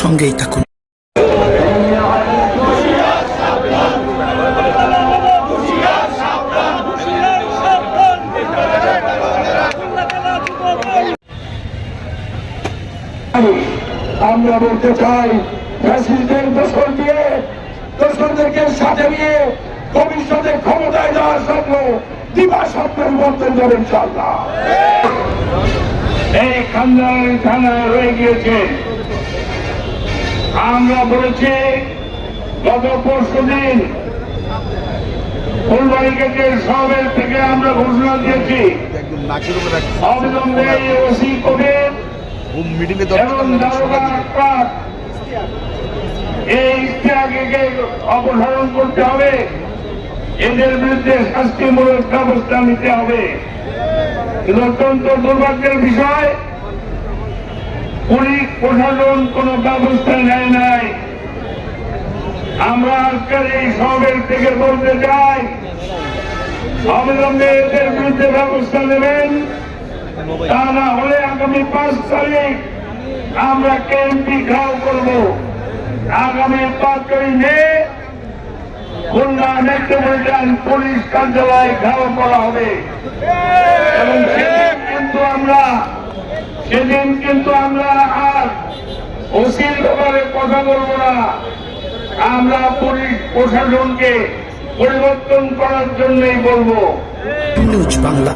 সঙ্গেই থাকুন। আমরা বলতে চাই ফ্যাসিস্টের দোষর দিয়ে, দোষরদেরকে সাথে নিয়ে ভবিষ্যতে ক্ষমতায় যাওয়ার স্বপ্ন দিবা স্বপ্নের বর্তন যাবে ইনশাল্লাহ এই খান্দার থানা রয়ে গিয়েছে। আমরা বলেছি, গত পরশু দিন সবের থেকে আমরা ঘোষণা দিয়েছি। অবিলম্বে ওসি কবির এবং এই ইতিহাসকে অপসারণ করতে হবে। এদের বিরুদ্ধে শাস্তিমূলক ব্যবস্থা নিতে হবে। কিন্তু অত্যন্ত দুর্ভাগ্যের বিষয়, পুলিশ প্রশাসন কোন ব্যবস্থা নেয় নাই। আমরা আজকের এই সবের থেকে বলতে চাই, অবিলম্বে এদের বিরুদ্ধে ব্যবস্থা নেবেন। তা না হলে আগামী পাঁচ তারিখ আমরা কেএমপি ঘাও করব। আগামী পাঁচ খুলনা মেট্রোপলিটন পুলিশ কার্যালয় ঘাও করা হবে। এবং সেদিন কিন্তু আমরা, সেদিন কিন্তু আমরা আর ওসির ব্যাপারে কথা বলব না। আমরা পুলিশ প্রশাসনকে পরিবর্তন করার জন্যই বলব। বাংলা।